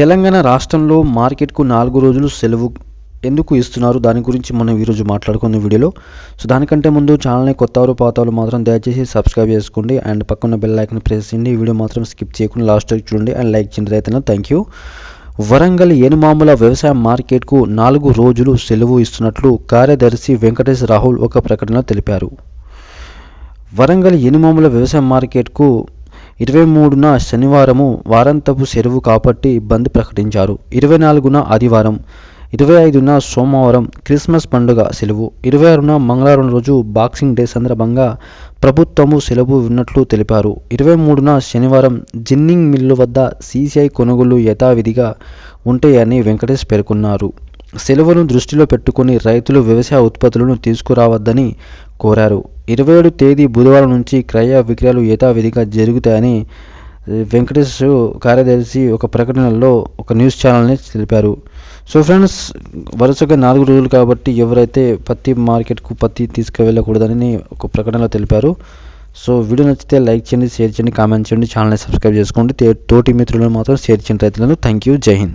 తెలంగాణ రాష్ట్రంలో మార్కెట్కు నాలుగు రోజులు సెలవు ఎందుకు ఇస్తున్నారు? దాని గురించి మనం ఈరోజు మాట్లాడుకున్న వీడియోలో. సో దానికంటే ముందు ఛానల్ని కొత్తవారు పాతవారు మాత్రం దయచేసి సబ్స్క్రైబ్ చేసుకోండి. అండ్ పక్కన బెల్ ఐకన్ ప్రెస్ చేయండి. వీడియో మాత్రం స్కిప్ చేయకుండా లాస్ట్ వరకు చూడండి. అండ్ లైక్ చేయండి రైతులను థ్యాంక్ యూ. వరంగల్ ఏనుమాముల వ్యవసాయ మార్కెట్కు నాలుగు రోజులు సెలవు ఇస్తున్నట్లు కార్యదర్శి వెంకటేష్ రాహుల్ ఒక ప్రకటనలో తెలిపారు. వరంగల్ ఎనుమాముల వ్యవసాయ మార్కెట్కు ఇరవై మూడున శనివారము వారాంతపు సెరువు కాబట్టి బంద్ ప్రకటించారు. ఇరవై నాలుగున ఆదివారం ఇరవై ఐదున సోమవారం క్రిస్మస్ పండుగ సెలవు. ఇరవై ఆరున మంగళవారం రోజు బాక్సింగ్ డే సందర్భంగా ప్రభుత్వము సెలవు ఉన్నట్లు తెలిపారు. ఇరవై మూడున శనివారం జిన్నింగ్ మిల్లు వద్ద సీసీఐ కొనుగోలు యథావిధిగా ఉంటాయని వెంకటేష్ పేర్కొన్నారు. సెలవును దృష్టిలో పెట్టుకుని రైతులు వ్యవసాయ ఉత్పత్తులను తీసుకురావద్దని కోరారు. ఇరవై ఏడు తేదీ బుధవారం నుంచి క్రయ విక్రయాలు యథావిధిగా జరుగుతాయని వెంకటేష్ కార్యదర్శి ఒక ప్రకటనలో ఒక న్యూస్ ఛానల్ని తెలిపారు. సో ఫ్రెండ్స్ వరుసగా నాలుగు రోజులు కాబట్టి ఎవరైతే పత్తి మార్కెట్కు పత్తి తీసుకువెళ్ళకూడదని ఒక ప్రకటనలో తెలిపారు. సో వీడియో నచ్చితే లైక్ చేయండి షేర్ చేయండి కామెంట్ చేయండి ఛానల్ని సబ్స్క్రైబ్ చేసుకోండి. తోటి మిత్రులను మాత్రం షేర్ చేయండి రైతులను. థ్యాంక్ యూ జై హింద్.